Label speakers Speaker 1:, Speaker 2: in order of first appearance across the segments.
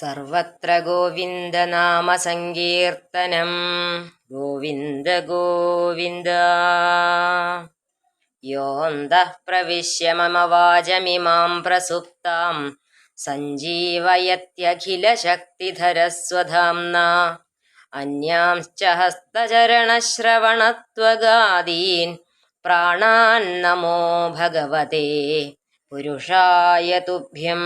Speaker 1: സർവത്ര ഗോവിന്ദനാമസങ്കീർത്തനം ഗോവിന്ദ ഗോവിന്ദ. യോന്തഃ പ്രവിശ്യ മമ വാചമിമാം പ്രസുപ്താം. സഞ്ജീവയത്യഖിലശക്തിധരസ്വധാംന. അന്യാംശ്ച ഹസ്തചരണശ്രവണത്വഗാദീൻ. പ്രാണാൻ നമോ ഭഗവതേ പുരുഷായ തുഭ്യം.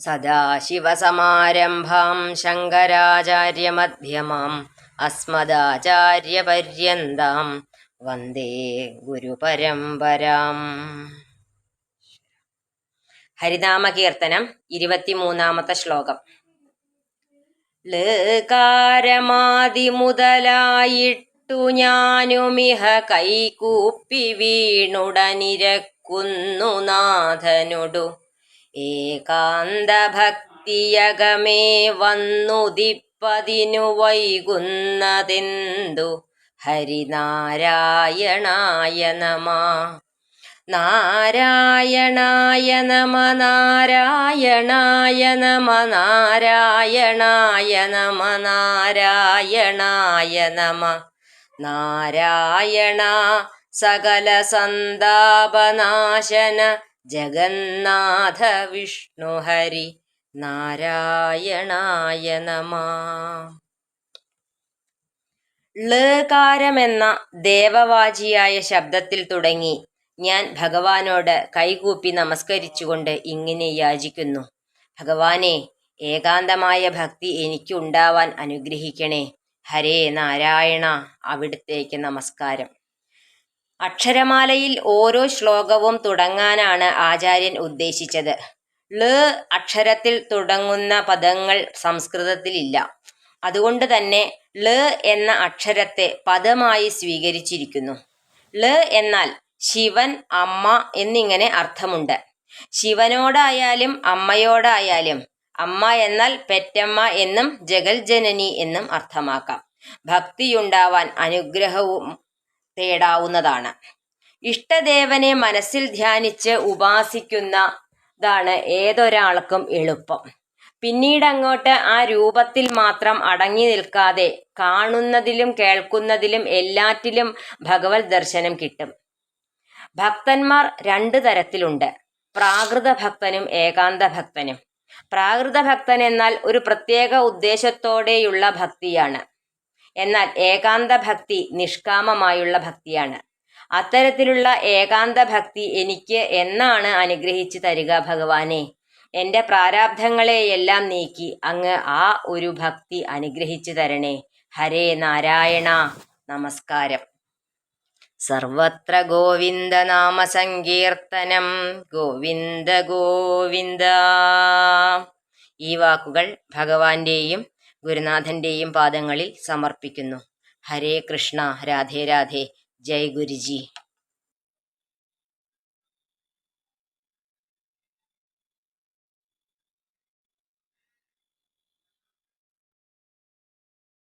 Speaker 1: സദാശിവസമാരംഭാം ശങ്കരാചാര്യമധ്യമാം അസ്മദാചാര്യപര്യന്താം വന്ദേ ഗുരുപരമ്പരാം. ഹരിനാമകീർത്തനം ഇരുപത്തിമൂന്നാമത്തെ ശ്ലോകം. ലേകാരമാതിമുതലായിട്ടു ഞാനുമിഹ കൈകൂപ്പി വീണുടനിരക്കുന്നു നാഥനൊടു. ഏകാന്തഭക്തിയകമേ വന്നുദിപ്പതിനു വൈകുന്നതെന്തു? ഹരിനാരായണായ നമ നാരായണായ നമ നാരായണായ നമ നാരായണായ നമ നാരായണായ നമ നാരായണ സകല സന്താപനാശന ജഗന്നാഥ വിഷ്ണു ഹരി നാരായണായ നമ. ളകാരമെന്ന ദേവവാചിയായ ശബ്ദത്തിൽ തുടങ്ങി ഞാൻ ഭഗവാനോട് കൈകൂപ്പി നമസ്കരിച്ചുകൊണ്ട് ഇങ്ങനെ യാചിക്കുന്നു. ഭഗവാനെ ഏകാന്തമായ ഭക്തി എനിക്കുണ്ടാവാൻ അനുഗ്രഹിക്കണേ. ഹരേ നാരായണ അവിടുത്തേക്ക് നമസ്കാരം. അക്ഷരമാലയിൽ ഓരോ ശ്ലോകവും തുടങ്ങാനാണ് ആചാര്യൻ ഉദ്ദേശിച്ചത്. ള അക്ഷരത്തിൽ തുടങ്ങുന്ന പദങ്ങൾ സംസ്കൃതത്തിലില്ല. അതുകൊണ്ട് തന്നെ ള എന്ന അക്ഷരത്തെ പദമായി സ്വീകരിച്ചിരിക്കുന്നു. ള എന്നാൽ ശിവൻ അമ്മ എന്നിങ്ങനെ അർത്ഥമുണ്ട്. ശിവനോടായാലും അമ്മയോടായാലും അമ്മ എന്നാൽ പെറ്റമ്മ എന്നും ജഗൽ ജനനി എന്നും അർത്ഥമാക്കാം. ഭക്തിയുണ്ടാവാൻ അനുഗ്രഹവും തേടാവുന്നതാണ്. ഇഷ്ടദേവനെ മനസ്സിൽ ധ്യാനിച്ച് ഉപാസിക്കുന്നതാണ് ഏതൊരാൾക്കും എളുപ്പം. പിന്നീടങ്ങോട്ട് ആ രൂപത്തിൽ മാത്രം അടങ്ങി നിൽക്കാതെ കാണുന്നതിലും കേൾക്കുന്നതിലും എല്ലാറ്റിലും ഭഗവത് ദർശനം കിട്ടും. ഭക്തന്മാർ രണ്ട് തരത്തിലുണ്ട്. പ്രാകൃത ഭക്തനും ഏകാന്ത ഭക്തനും. പ്രാകൃത ഭക്തൻ എന്നാൽ ഒരു പ്രത്യേക ഉദ്ദേശത്തോടെയുള്ള ഭക്തിയാണ്. എന്നാൽ ഏകാന്ത ഭക്തി നിഷ്കാമമായുള്ള ഭക്തിയാണ്. അത്തരത്തിലുള്ള ഏകാന്ത ഭക്തി എനിക്ക് എന്നാണ് അനുഗ്രഹിച്ചു തരിക ഭഗവാനെ? എന്റെ പ്രാരാബ്ധങ്ങളെയെല്ലാം നീക്കി അങ്ങ് ആ ഒരു ഭക്തി അനുഗ്രഹിച്ചു തരണേ. ഹരേ നാരായണ. നമസ്കാരം. സർവത്ര ഗോവിന്ദ നാമ സങ്കീർത്തനം ഗോവിന്ദ ഗോവിന്ദ. ഈ വാക്കുകൾ ഭഗവാന്റെയും ഗുരുനാഥന്റെയും പാദങ്ങളിൽ സമർപ്പിക്കുന്നു. ഹരേ കൃഷ്ണ രാധേ രാധേ. ജയ് ഗുരുജി.